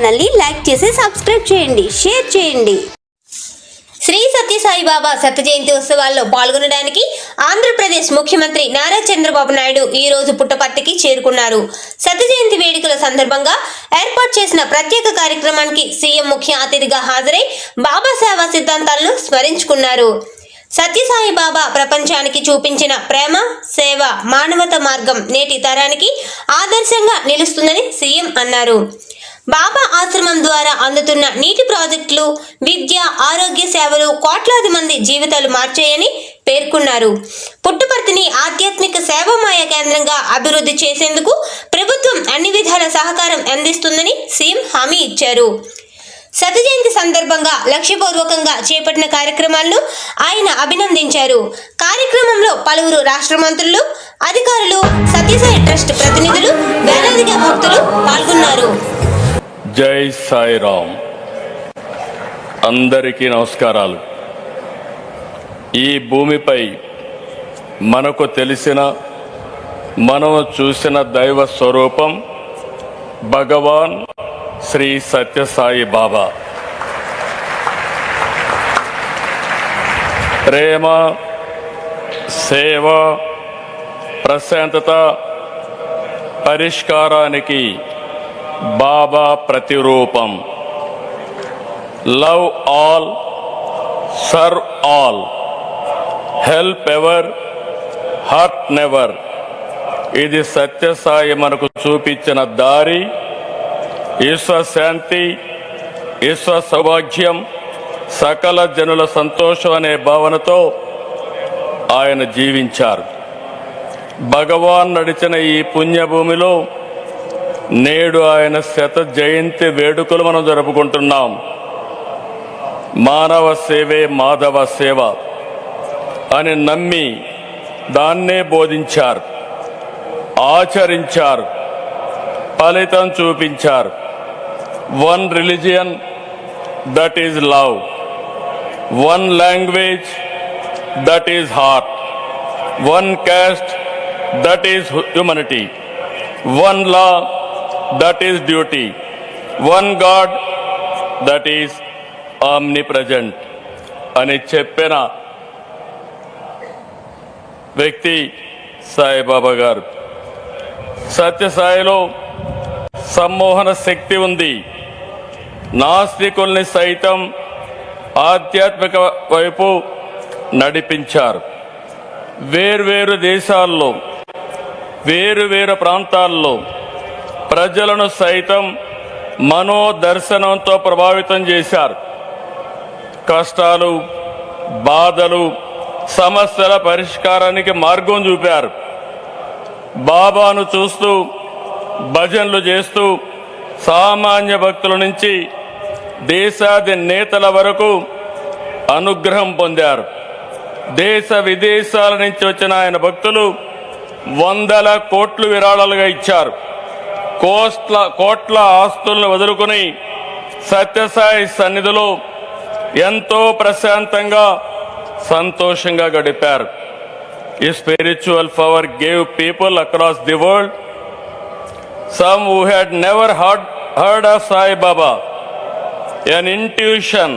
ఛానల్ని లైక్ చేసి సబ్స్క్రైబ్ చేయండి షేర్ చేయండి. శ్రీ సత్యసాయి బాబా శత జయంతి ఉత్సవాల్లో పాల్గొనడానికి ఆంధ్రప్రదేశ్ ముఖ్యమంత్రి నారా చంద్రబాబు నాయుడు ఈ రోజు పుట్టపర్తికి చేరుకున్నారు. శత జయంతి వేడుకల సందర్భంగా ఏర్పాటు చేసిన ప్రత్యేక కార్యక్రమానికి సీఎం ముఖ్య అతిథిగా హాజరై బాబా సేవా సిద్ధాంతాలను స్మరించుకున్నారు. సత్యసాయి బాబా ప్రపంచానికి చూపించిన ప్రేమ సేవ మానవత మార్గం నేటి తరానికి ఆదర్శంగా నిలుస్తుందని సీఎం అన్నారు. బాబా ఆశ్రమం ద్వారా అందుతున్న నీటి ప్రాజెక్టులు విద్య ఆరోగ్య సేవలు కోట్లాది మంది జీవితాలు మార్చాయని పేర్కొన్నారు. పుట్టుపర్తిని ఆధ్యాత్మిక సేవామాయ కేంద్రంగా అభివృద్ధి చేసేందుకు ప్రభుత్వం అన్ని విధాల సహకారం అందిస్తుందని సీఎం హామీ ఇచ్చారు. శత జయంతి సందర్భంగా లక్ష్యపూర్వకంగా చేపట్టిన కార్యక్రమాలను ఆయన అభినందించారు. కార్యక్రమంలో పలువురు రాష్ట్ర మంత్రులు అధికారులు సత్యసాయి ట్రస్ట్ ప్రతినిధులు వేలాదిగా భక్తులు పాల్గొన్నారు. జై సాయిరామ్. అందరికీ నమస్కారాలు. ఈ భూమిపై మనకు తెలిసిన మనం చూసిన దైవ స్వరూపం భగవాన్ శ్రీ సత్యసాయి బాబా. ప్రేమ సేవ ప్రశాంతత పరిష్కారానికి బాబా ప్రతిరూపం. Love all serve all help ever hurt never ఇది సత్యసాయి మనకు చూపించిన దారి ఈశ్వశాంతి ఈశ్వ సౌభాగ్యం సకల జనుల సంతోషం అనే భావనతో ఆయన జీవించారు. భగవాన్ నడిచిన ఈ పుణ్యభూమిలో నేడు ఆయన శత జయంతి వేడుకలు మనం జరుపుకుంటున్నాం. మానవ సేవే మాధవ సేవ అని నమ్మి దాన్నే బోధించారు. ఆచరించారు. ఫలితం చూపించారు. One religion that is love one language that is heart one caste that is humanity one law that is duty one God that is omnipresent అని చెప్పిన వ్యక్తి సాయిబాబా గారు. సత్యసాయిలో సమ్మోహన శక్తి ఉంది. నాస్తికుల్ని సైతం ఆధ్యాత్మిక వైపు నడిపించారు. వేర్వేరు దేశాల్లో వేరు వేరు ప్రాంతాల్లో ప్రజలను సైతం మనోదర్శనంతో ప్రభావితం చేశారు. కష్టాలు బాధలు సమస్యల పరిష్కారానికి మార్గం చూపారు. బాబాను చూస్తూ భజనలు చేస్తూ సామాన్య భక్తుల నుంచి దేశాది నేతల వరకు అనుగ్రహం పొందారు. దేశ విదేశాల నుంచి వచ్చిన ఆయన భక్తులు వందల కోట్లు విరాళాలుగా ఇచ్చారు. కోట్ల కోట్ల ఆస్తులను వదులుకుని సత్యసాయి సన్నిధిలో ఎంతో ప్రశాంతంగా సంతోషంగా గడిపారు. ఈ spiritual power gave people across the world some who had never hard heard of Sai Baba an intuition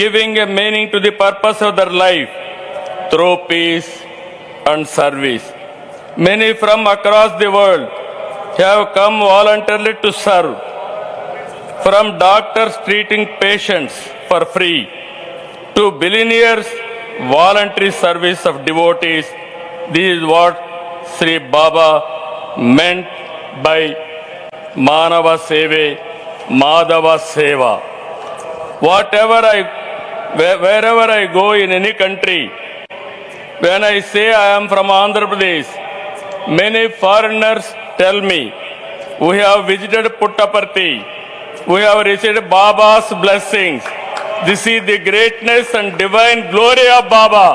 giving a meaning to the purpose of their life through peace and service many from across the world have come voluntarily to serve. From doctors treating patients for free to billionaires, voluntary service of devotees. This is what Sri Baba meant by Manava Seve, Madhava Seva. Whatever I, wherever I go in any country, when I say I am from Andhra Pradesh, many foreigners tell me, we have visited Puttaparthi, we have received Baba's blessings. This is the greatness and divine glory of Baba.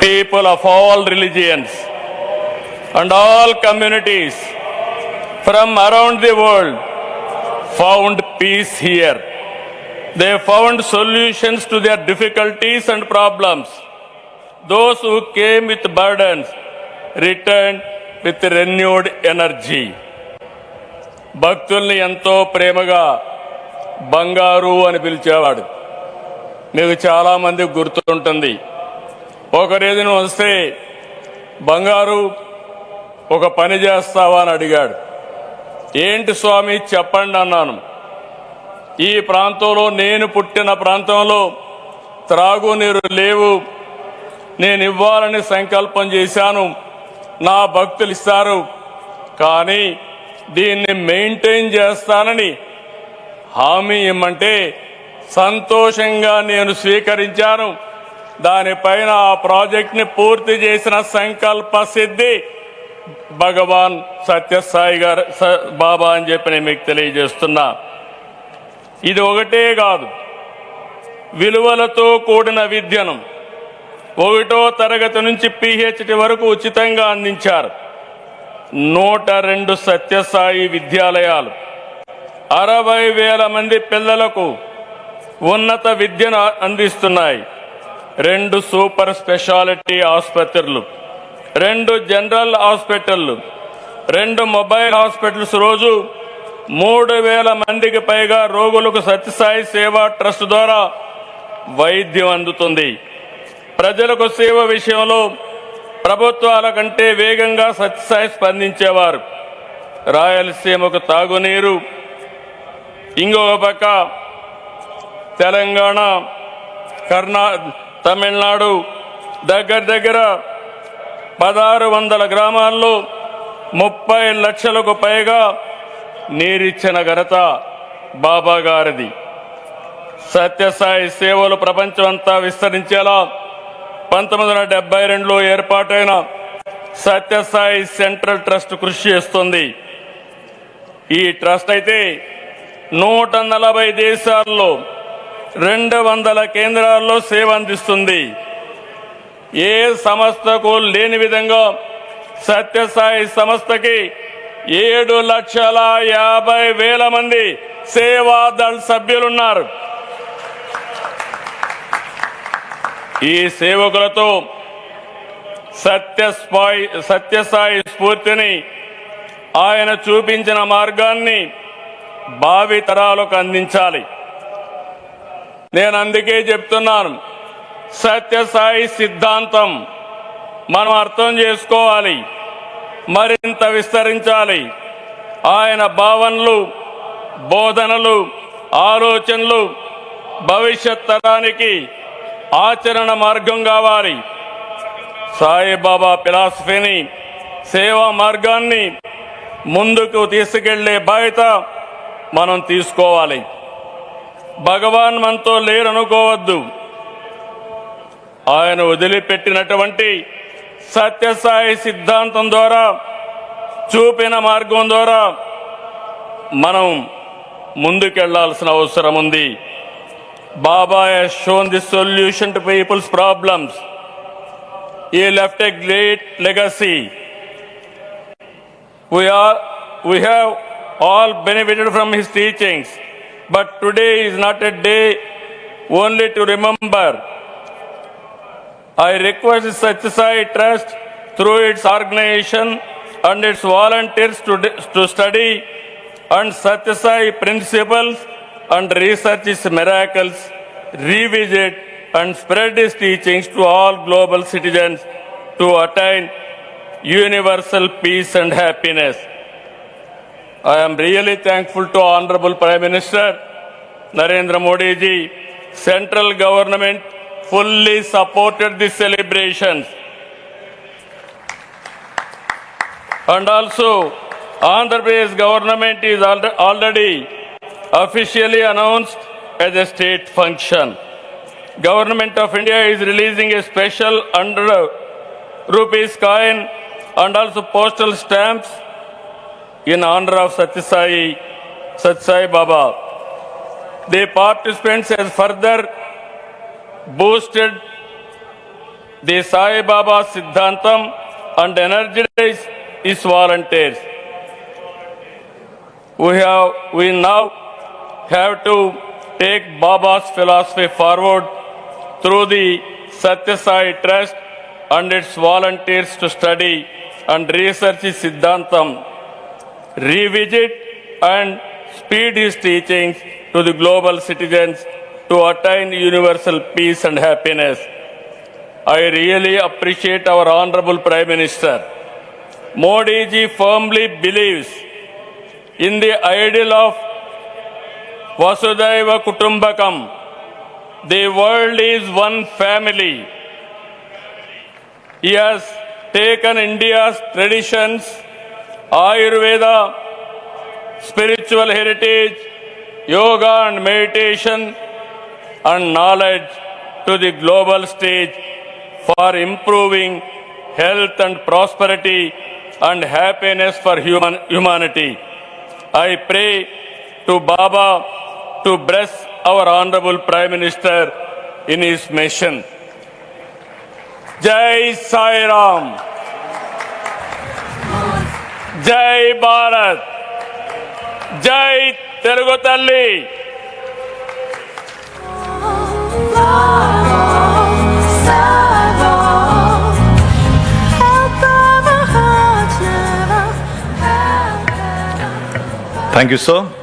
People of all religions and all communities from around the world found peace here. They found solutions to their difficulties and problems. Those who came with burdens returned with renewed energy భక్తుల్ని ఎంతో ప్రేమగా బంగారు అని పిలిచేవాడు. మీకు చాలామంది గుర్తుంటుంది. ఒక రోజున వస్తే బంగారు ఒక పని చేస్తావా? అని అడిగాడు. ఏంటి స్వామి చెప్పండి అన్నాను. ఈ ప్రాంతంలో నేను పుట్టిన ప్రాంతంలో త్రాగునీరు లేవు. నేను ఇవ్వాలని సంకల్పం చేశాను. నా భక్తులు ఇస్తారు. కానీ దీన్ని మెయింటైన్ చేస్తానని హామీ ఇమ్మంటే సంతోషంగా నేను స్వీకరించాను. దానిపైన ఆ ప్రాజెక్ట్ని పూర్తి చేసిన సంకల్ప సిద్ధి భగవాన్ సత్యసాయి గారు స- బాబా అని చెప్పి నేను మీకు తెలియజేస్తున్నా. ఇది ఒకటే కాదు. విలువలతో కూడిన విద్యను ఒకటో తరగతి నుంచి పిహెచ్డి వరకు ఉచితంగా అందించారు. నూట రెండు సత్యసాయి విద్యాలయాలు. అరవై వేల మంది పిల్లలకు ఉన్నత విద్యను అందిస్తున్నాయి. రెండు సూపర్ స్పెషాలిటీ ఆసుపత్రులు. రెండు జనరల్ హాస్పిటళ్ళు. రెండు మొబైల్ హాస్పిటల్స్ రోజు మూడు వేల మందికి పైగా రోగులకు సత్యసాయి సేవా ట్రస్ట్ ద్వారా వైద్యం అందుతుంది. ప్రజలకు సేవ విషయంలో ప్రభుత్వాల కంటే వేగంగా సత్యసాయి స్పందించేవారు. రాయలసీమకు తాగునీరు. ఇంకొక పక్క తెలంగాణ కర్ణా తమిళనాడు దగ్గర దగ్గర పదహారు వందల గ్రామాల్లో ముప్పై లక్షలకు పైగా నీరిచ్చిన ఘనత బాబా గారిది సత్యసాయి సేవలు ప్రపంచమంతా విస్తరించేలా పంతొమ్మిది వందల డెబ్బై రెండులో ఏర్పాటైన సత్యసాయి సెంట్రల్ ట్రస్ట్ కృషి చేస్తుంది. ఈ ట్రస్ట్ అయితే నూట నలభై దేశాల్లో రెండు వందల కేంద్రాల్లో సేవ అందిస్తుంది. ఏ సంస్థకు లేని విధంగా సత్యసాయి సంస్థకి ఏడు లక్షల యాభై వేల మంది సేవాదళ్ సభ్యులున్నారు. ఈ సేవకులతో సత్యస్పాయి సత్యసాయి స్ఫూర్తిని ఆయన చూపించిన మార్గాన్ని భావి తరాలకు అందించాలి. నేను అందుకే చెప్తున్నాను సత్యసాయి సిద్ధాంతం మనం అర్థం చేసుకోవాలి మరింత విస్తరించాలి. ఆయన భావనలు బోధనలు ఆలోచనలు భవిష్యత్ తరానికి ఆచరణ మార్గం కావాలి. సాయిబాబా ఫిలాసఫీని సేవా మార్గాన్ని ముందుకు తీసుకెళ్ళే బాధ్యత మనం తీసుకోవాలి. భగవాన్ మనతో లేరనుకోవద్దు. ఆయన వదిలిపెట్టినటువంటి సత్యసాయి సిద్ధాంతం ద్వారా చూపిన మార్గం ద్వారా మనం ముందుకెళ్ళాల్సిన అవసరం ఉంది. Baba has shown the solution to people's problems. He left a great legacy. We, are, we have all benefited from his teachings, but today is not a day only to remember. I request the Satyasai Trust through its organization and its volunteers to, to study and Satyasai principles and research his miracles revisit and spread his teachings to all global citizens to attain universal peace and happiness. I am really thankful to Honorable Prime Minister Narendra Modi ji. Central government fully supported the celebrations. And also, Andhra Pradesh government is alre- already officially announced as a state function. Government of India is releasing a special 100 rupees coin and also postal stamps in honor of Satyasai, Satyasai Baba. The participants has further boosted the Sai Baba Siddhantam and energized its volunteers. We have we now have to take Baba's philosophy forward through the Satyasai Trust and its volunteers to study and research his Siddhantam, revisit and speed his teachings to the global citizens to attain universal peace and happiness. I really appreciate our Honorable Prime Minister. Modi ji firmly believes in the ideal of Vasudhaiva Kutumbakam. The world is one family. He has taken India's traditions, Ayurveda, spiritual heritage, yoga and meditation, and knowledge to the global stage for improving health and prosperity and happiness for human, humanity. I pray to Baba to bless our Honorable Prime Minister in his mission. Jai Sai Ram. Jai Bharat. Jai Telugu Talli. Thank you, sir.